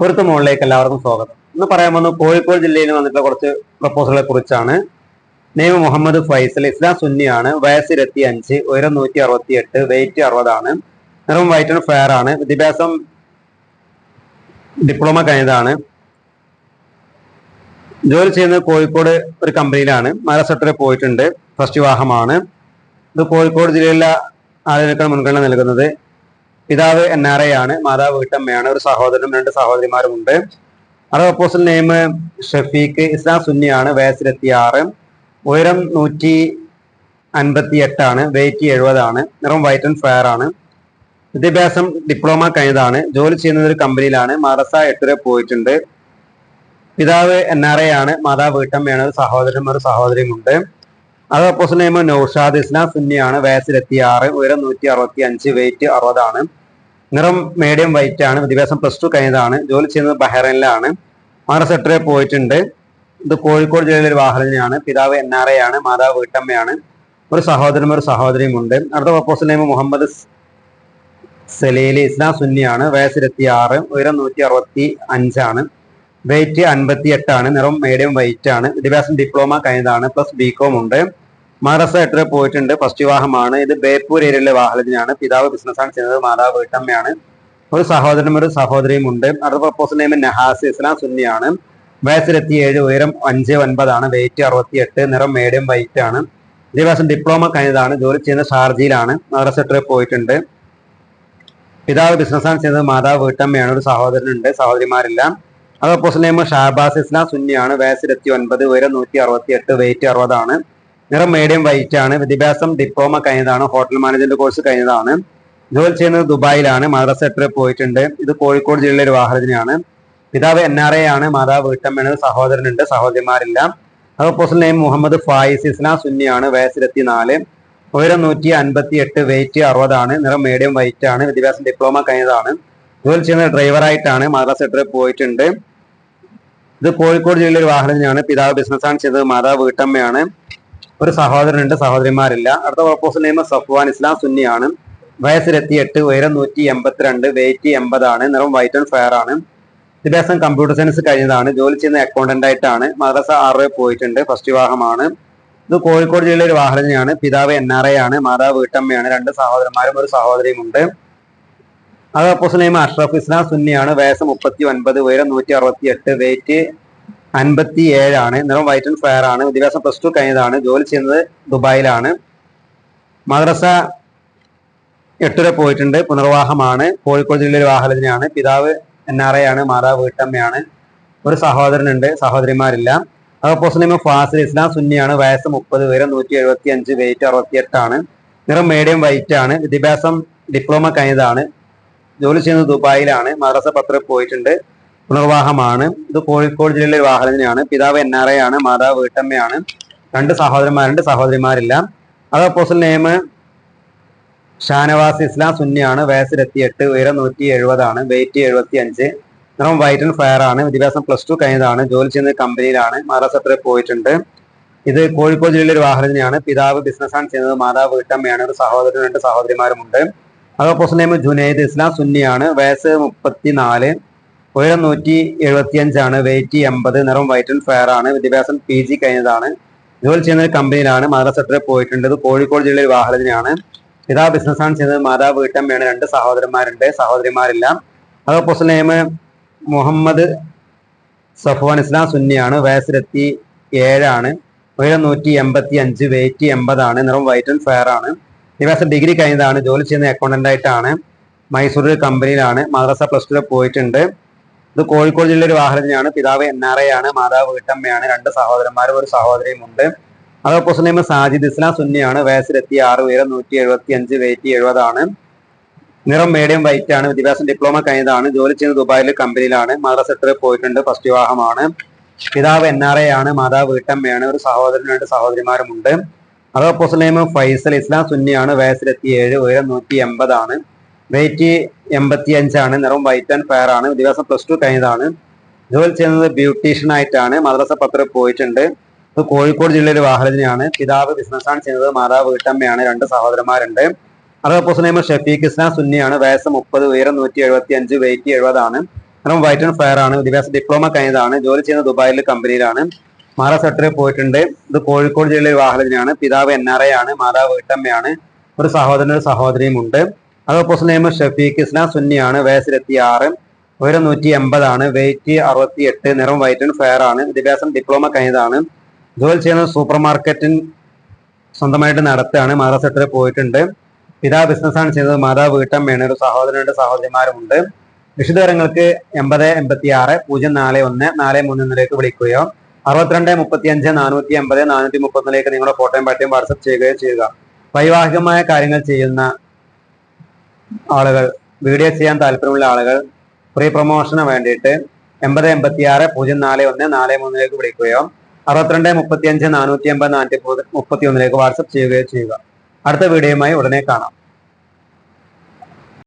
പൊരുത്ത മുകളിലേക്ക് എല്ലാവർക്കും സ്വാഗതം. ഇന്ന് പറയാൻ വന്നു കോഴിക്കോട് ജില്ലയിൽ വന്നിട്ടുള്ള കുറച്ച് പ്രപ്പോസലുകളെ കുറിച്ചാണ്. നെയ്മ് മുഹമ്മദ് ഫൈസൽ ഇസ്ലാം സുന്നിയാണ് വയസ്സ് ഇരുപത്തി അഞ്ച് ഉയരം നൂറ്റി അറുപത്തി എട്ട് വെയിറ്റ് അറുപതാണ് നിറം വൈറ്റ് ആൻഡ് ഫെയർ ആണ് വിദ്യാഭ്യാസം ഡിപ്ലോമ കഴിഞ്ഞതാണ്. ജോലി ചെയ്യുന്നത് കോഴിക്കോട് ഒരു കമ്പനിയിലാണ് മഹാരാഷ്ട്രയിൽ പോയിട്ടുണ്ട് ഫസ്റ്റ് വിവാഹമാണ്. ഇത് കോഴിക്കോട് ജില്ലയിലെ ആളുകൾക്കാണ് മുൻഗണന നൽകുന്നത്. പിതാവ് എൻ ആർ ഐ ആണ് മാതാവ് വീട്ടമ്മയാണ് ഒരു സഹോദരനും രണ്ട് സഹോദരിമാരുമുണ്ട്. അത് അപ്പോസിൽ നെയിം ഷഫീഖ് ഇസ്ലാം സുന്നിയാണ് വയസ്സിലെത്തി ആറ് ഉയരം നൂറ്റി അൻപത്തി എട്ടാണ് വെയിറ്റ് എഴുപതാണ് നിറം വൈറ്റ് ആൻഡ് ഫയർ ആണ്. വിദ്യാഭ്യാസം ഡിപ്ലോമ കഴിഞ്ഞതാണ് ജോലി ചെയ്യുന്നത് ഒരു കമ്പനിയിലാണ് മറസ എത്ര പോയിട്ടുണ്ട്. പിതാവ് എൻ ആർ ഐ ആണ് മാതാവ് വീട്ടമ്മയാണ് ഒരു സഹോദരനും ഒരു സഹോദരിയും ഉണ്ട് അത് അപ്പോസൽ നെയിം നൌഷാദ് ഇസ്ലാം സുന്നിയാണ് വയസ്സിലെത്തി ആറ് ഉയരം നൂറ്റി അറുപത്തി അഞ്ച് വെയിറ്റ് അറുപതാണ്. നിറം മീഡിയം വൈറ്റ് ആണ്. വിദ്യാഭ്യാസം പ്ലസ് ടു കഴിഞ്ഞതാണ്. ജോലി ചെയ്യുന്നത് ബഹ്റൈനിലാണ്. മദ്രസ സെക്ടറിൽ പോയിട്ടുണ്ട്. ഇത് കോഴിക്കോട് ജില്ലയിലെ ഒരു വാഹനയാണ് പിതാവ് എൻ ആർ എ ആണ്. മാതാവ് വീട്ടമ്മയാണ്. ഒരു സഹോദരനും ഒരു സഹോദരിയും ഉണ്ട് അടുത്ത പ്രപ്പോസൽ നെയിം മുഹമ്മദ് സലീലി ഇസ്ലാം സുന്നിയാണ് വയസ്സിലെത്തി ആറ് ഉയരം നൂറ്റി അറുപത്തി അഞ്ചാണ് വെയിറ്റ് അൻപത്തി എട്ടാണ് നിറം മീഡിയം വൈറ്റ് ആണ്. വിദ്യാഭ്യാസം ഡിപ്ലോമ കഴിഞ്ഞതാണ്. പ്ലസ് ബികോം ഉണ്ട്. എട്ടര പോയിട്ടുണ്ട്. ഫസ്റ്റ് വിവാഹമാണ്. ഇത് ബേപ്പൂർ ഏരിയയിലെ വാഹനത്തിനാണ്. പിതാവ് ബിസിനസ്സാണ് ചെയ്യുന്നത്. മാതാവ് വീട്ടമ്മയാണ്. ഒരു സഹോദരനും ഒരു സഹോദരിയും ഉണ്ട്. അടുത്ത പ്രപ്പോസൽ നെയ്മ് നഹാസ് ഇസ്ലാം സുന്നിയാണ്. വയസ്സിലെത്തി ഏഴ് ഉയരം അഞ്ച് ഒൻപതാണ്. വെയിറ്റ് അറുപത്തി എട്ട് നിറം മീഡിയം വൈറ്റ് ആണ്. വിദ്യാഭ്യാസം ഡിപ്ലോമ കഴിഞ്ഞതാണ്. ജോലി ചെയ്യുന്ന ഷാർജയിലാണ്. മദ്രസ എട്ടര പോയിട്ടുണ്ട്. പിതാവ് ബിസിനസ്സാണ് ചെയ്യുന്നത്. മാതാവ് വീട്ടമ്മയാണ്. ഒരു സഹോദരനുണ്ട്. സഹോദരിമാരില്ല. അത് പ്രപ്പോസൽ നെയ്മ് ഷാബാസ് ഇസ്ലാം സുന്നിയാണ്. വയസ്സിലെത്തി ഒൻപത് ഉയരം നൂറ്റി അറുപത്തി എട്ട് വെയിറ്റ് അറുപതാണ്. നിറം മീഡിയം വൈറ്റ് ആണ്. വിദ്യാഭ്യാസം ഡിപ്ലോമ കഴിഞ്ഞതാണ്. ഹോട്ടൽ മാനേജ്മെന്റ് കോഴ്സ് കഴിഞ്ഞതാണ്. ജോലി ചെയ്യുന്നത് ദുബായിലാണ്. മദ്രസ എത്ര പോയിട്ടുണ്ട്. ഇത് കോഴിക്കോട് ജില്ലയിലെ ഒരു വാഹനത്തിനാണ് പിതാവ് എൻ ആർ എ ആണ്. മാതാവ് വീട്ടമ്മയാണ് സഹോദരനുണ്ട്. സഹോദരിമാരില്ല. അത് നെയിം മുഹമ്മദ് ഫായിസ് ഇസ്ലാം സുന്നിയാണ് വയസ്സിലെത്തി നാല് ഉയരം നൂറ്റി അൻപത്തി എട്ട് വെയിറ്റ് അറുപതാണ് നിറം മീഡിയം വൈറ്റ് ആണ്. വിദ്യാഭ്യാസം ഡിപ്ലോമ കഴിഞ്ഞതാണ്. ജോലി ചെയ്യുന്നത് ഡ്രൈവറായിട്ടാണ് മദ്രസ സെക്ടറിൽ പോയിട്ടുണ്ട്. ഇത് കോഴിക്കോട് ജില്ലയിലെ ഒരു വാഹനത്തിനാണ് പിതാവ് ബിസിനസ് ആണ് ചെയ്തത്. മാതാവ് വീട്ടമ്മയാണ്. ഒരു സഹോദരനുണ്ട് സഹോദരിമാരില്ല. അടുത്ത പ്രപ്പോസൽ നെയ്മ സഫ്വാൻ ഇസ്ലാം സുന്നിയാണ്. വയസ്സിലെത്തി എട്ട് ഉയരം നൂറ്റി എൺപത്തിരണ്ട് വെയിറ്റ് എൺപതാണ് നിറം വൈറ്റ് ആൻഡ് ഫെയർ ആണ്. വിദ്യാഭ്യാസം കമ്പ്യൂട്ടർ സയൻസ് കഴിഞ്ഞതാണ്. ജോലി ചെയ്യുന്ന അക്കൗണ്ടന്റ് ആയിട്ടാണ്. മദ്രസ ആറ് പോയിട്ടുണ്ട് ഫസ്റ്റ് വിവാഹമാണ്. ഇത് കോഴിക്കോട് ജില്ലയിലെ ഒരു വാഹനയാണ് പിതാവ് എൻ ആർ ഐ ആണ് മാതാവ് വീട്ടമ്മയാണ്. രണ്ട് സഹോദരന്മാരും ഒരു സഹോദരിയും ഉണ്ട് അത് അപ്പോസ് നെയിം അഷ്റഫ് ഇസ്ലാം സുന്നിയാണ്. വയസ്സ് മുപ്പത്തി ഒൻപത് ഉയരം നൂറ്റി അറുപത്തി എട്ട് വെയിറ്റ് അൻപത്തി ഏഴാണ് നിറം വൈറ്റ് ആൻഡ് ഫയർ ആണ്. വിദ്യാഭ്യാസം പ്ലസ് ടു കഴിഞ്ഞതാണ്. ജോലി ചെയ്യുന്നത് ദുബായിലാണ്. മദ്രസ എട്ടുവര പോയിട്ടുണ്ട്. പുനർവാഹമാണ് കോഴിക്കോട് ജില്ലയിലെ വാഹനത്തിനാണ് പിതാവ് എൻ ആർ ഐ ആണ്. മാതാവ് വീട്ടമ്മയാണ്. ഒരു സഹോദരനുണ്ട്. സഹോദരിമാരില്ല. അതപ്പോൾ നെയ്മ് ഫാസിൽ ഇസ്ലാം സുന്നിയാണ്. വയസ്സ് മുപ്പത് ഉയരം നൂറ്റി എഴുപത്തി അഞ്ച് വെയിറ്റ് അറുപത്തി എട്ടാണ് നിറം മീഡിയം വൈറ്റ് ആണ്. വിദ്യാഭ്യാസം ഡിപ്ലോമ കഴിഞ്ഞതാണ്. ജോലി ചെയ്യുന്നത് ദുബായിലാണ്. മദ്രസ പത്ര പോയിട്ടുണ്ട്. പുനർവാഹമാണ് ഇത് കോഴിക്കോട് ജില്ലയിലെ വാഹനത്തിനാണ് പിതാവ് എൻ ആർ ആണ് മാതാവ് വീട്ടമ്മയാണ്. രണ്ട് സഹോദരന്മാരുണ്ട് സഹോദരിമാരില്ല. അത് അപ്പോസൽ നെയിം ഷാനവാസ് ഇസ്ലാം സുന്നിയാണ്. വയസ്സിലെത്തി എട്ട് ഉയരം നൂറ്റി എഴുപതാണ് വെയിറ്റ് എഴുപത്തി അഞ്ച് നിറം വൈറ്റ് ആൻഡ് ഫയർ ആണ്. വിദ്യാഭ്യാസം പ്ലസ് ടു കഴിഞ്ഞതാണ്. ജോലി ചെയ്യുന്ന കമ്പനിയിലാണ്. മഹാരാഷ്ട്രത്തിൽ പോയിട്ടുണ്ട്. ഇത് കോഴിക്കോട് ജില്ലയിലെ ഒരു വാഹനത്തിനാണ് പിതാവ് ബിസിനസ് ആണ് ചെയ്യുന്നത് മാതാവ് വീട്ടമ്മയാണ്. ഒരു സഹോദരൻ രണ്ട് സഹോദരിമാരുമുണ്ട്. അതോപ്പോസ് നെയിം ജുനൈദ് ഇസ്ലാം സുന്നിയാണ്. വയസ്സ് മുപ്പത്തിനാല് ഉയരം നൂറ്റി എഴുപത്തി അഞ്ചാണ് വെയിറ്റ് എൺപത് നിറം വൈറ്റ് ആൻഡ് ഫയർ ആണ്. വിദ്യാഭ്യാസം പി ജി കഴിഞ്ഞതാണ്. ജോലി ചെയ്യുന്ന ഒരു കമ്പനിയിലാണ് മഹാരാഷ്ട്രത്തിൽ പോയിട്ടുണ്ട്. ഇത് കോഴിക്കോട് ജില്ലയിൽ വാഹനത്തിനാണ് പിതാവ് ബിസിനസ്സാണ് ചെയ്യുന്നത് മാതാവ് വീട്ടമ്മയാണ്. രണ്ട് സഹോദരന്മാരുണ്ട്. സഹോദരിമാരില്ല. അതോപ്പോസ് നെയ്മ് മുഹമ്മദ് സഫ്വാൻ ഇസ്ലാം സുന്നിയാണ്. വയസ്സിലെത്തി ഏഴാണ്. ഉയരം നൂറ്റി എൺപത്തി അഞ്ച് വെയിറ്റ് എൺപതാണ്. നിറം വൈറ്റ് ആൻഡ് ഫയർ ആണ്. വിദ്യാഭ്യാസം ഡിഗ്രി കഴിഞ്ഞതാണ്. ജോലി ചെയ്യുന്ന അക്കൗണ്ടന്റ് ആയിട്ടാണ്. മൈസൂർ കമ്പനിയിലാണ് മദ്രസ പ്ലസ് ടു പോയിട്ടുണ്ട്. ഇത് കോഴിക്കോട് ജില്ലയിലെ ഒരു വാഹനത്തിനാണ് പിതാവ് എൻ ആർ എ ആണ് മാതാവ് വീട്ടമ്മയാണ് രണ്ട് സഹോദരന്മാരും ഒരു സഹോദരിയും ഉണ്ട് അതോപ്പോസ് നെയിം സാജിദ് ഇസ്ലാം സുന്നിയാണ്. വയസ്സിലെത്തി ആറ് ഉയരം നൂറ്റി എഴുപത്തി അഞ്ച് വെയിറ്റ് എഴുപതാണ്. നിറം മീഡിയം വൈറ്റ് ആണ്. വിദ്യാഭ്യാസം ഡിപ്ലോമ കഴിഞ്ഞതാണ്. ജോലി ചെയ്യുന്നത് ദുബായിലെ കമ്പനിയിലാണ്. എത്ര പോയിട്ടുണ്ട്. ഫസ്റ്റ് വിവാഹമാണ്. പിതാവ് എൻ ആർ എ ആണ് മാതാവ് വീട്ടമ്മയാണ് ഒരു സഹോദരനും രണ്ട് സഹോദരിമാരുമുണ്ട്. അതോപ്പോസ് നെയിം ഫൈസൽ ഇസ്ലാം സുന്നിയാണ്. വയസ്സിലെത്തി ഏഴ് ഉയരം നൂറ്റി എൺപതാണ് വെയിറ്റ് എൺപത്തി അഞ്ചാണ് നിറം വൈറ്റ് ആൻഡ് ഫെയർ ആണ്. വിദ്യാഭ്യാസം പ്ലസ് ടു കഴിഞ്ഞതാണ്. ജോലി ചെയ്യുന്നത് ബ്യൂട്ടീഷ്യൻ ആയിട്ടാണ്. മദ്രസ പത്ര പോയിട്ടുണ്ട്. ഇത് കോഴിക്കോട് ജില്ലയിലെ വാഹനത്തിനാണ് പിതാവ് ബിസിനസ്സാണ് ചെയ്യുന്നത്. മാതാവ് വീട്ടമ്മയാണ്. രണ്ട് സഹോദരന്മാരുണ്ട്. അതോപ്പോസ് നെയിം ഷഫീഖ് ഇസ്ലാം സുന്നിയാണ്. വയസ്സ് മുപ്പത് ഉയരം നൂറ്റി എഴുപത്തി അഞ്ച് വെയിറ്റ് എഴുപതാണ്. നിറം വൈറ്റ് ആൻഡ് ഫെയർ ആണ്. വിദ്യാഭ്യാസ ഡിപ്ലോമ കഴിഞ്ഞതാണ്. ജോലി ചെയ്യുന്ന ദുബായിലെ കമ്പനിയിലാണ്. മഹാരാഷ്ട്രയിൽ പോയിട്ടുണ്ട്. ഇത് കോഴിക്കോട് ജില്ലയിലെ വാഹനത്തിനെയാണ്. പിതാവ് എൻ ആർ ഐ ആണ്. മാതാവ് വീട്ടമ്മയാണ്. ഒരു സഹോദരനും ഒരു സഹോദരിയും ഉണ്ട്. അതോപ്പോസ് നെയിം ഷഫീഖ് ഇസ്ലാം സുന്നിയാണ് വയസ്സിലെത്തി ആറ് ഉയരം നൂറ്റി എൺപതാണ് വെയിറ്റ് അറുപത്തി എട്ട് നിറം വൈറ്റ് ആൻഡ് ഫെയർ ആണ് വിദ്യാഭ്യാസം ഡിപ്ലോമ കഴിഞ്ഞതാണ്. ജോലി ചെയ്യുന്നത് സൂപ്പർ മാർക്കറ്റിൽ സ്വന്തമായിട്ട് നടത്തുകയാണ് മഹാരാഷ്ട്രത്തിൽ പോയിട്ടുണ്ട്. പിതാവ് ബിസിനസ്സാണ് ചെയ്യുന്നത് മാതാവ് വീട്ടമ്മയാണ് ഒരു സഹോദരനുണ്ട് സഹോദരിമാരുമുണ്ട്. വിശദവിവരങ്ങൾക്ക് എൺപത് എൺപത്തി ആറ് പൂജ്യം നാല് ഒന്ന് നാല് മൂന്ന് എന്നിലേക്ക് വിളിക്കുകയോ അറുപത്തിരണ്ട് മുപ്പത്തി അഞ്ച് നാനൂറ്റി എൺപത് നാനൂറ്റി മുപ്പത്തിലേക്ക് നിങ്ങളുടെ ഫോട്ടോയും പാട്ടയും വാട്സപ്പ് ചെയ്യുകയോ ചെയ്യുക. വൈവാഹികമായ കാര്യങ്ങൾ ചെയ്യുന്ന ആളുകൾ വീഡിയോ ചെയ്യാൻ താല്പര്യമുള്ള ആളുകൾ ഫ്രീ പ്രൊമോഷന് വേണ്ടിയിട്ട് എൺപത് എൺപത്തി ആറ് പൂജ്യം നാല് ഒന്ന് നാല് മൂന്നിലേക്ക് വിളിക്കുകയോ അറുപത്തിരണ്ട് മുപ്പത്തി അഞ്ച് നാനൂറ്റി എൺപത് നാനൂറ്റി മുപ്പത്തി ഒന്നിലേക്ക് വാട്സപ്പ് ചെയ്യുകയോ ചെയ്യുക. അടുത്ത വീഡിയോയുമായി ഉടനെ കാണാം.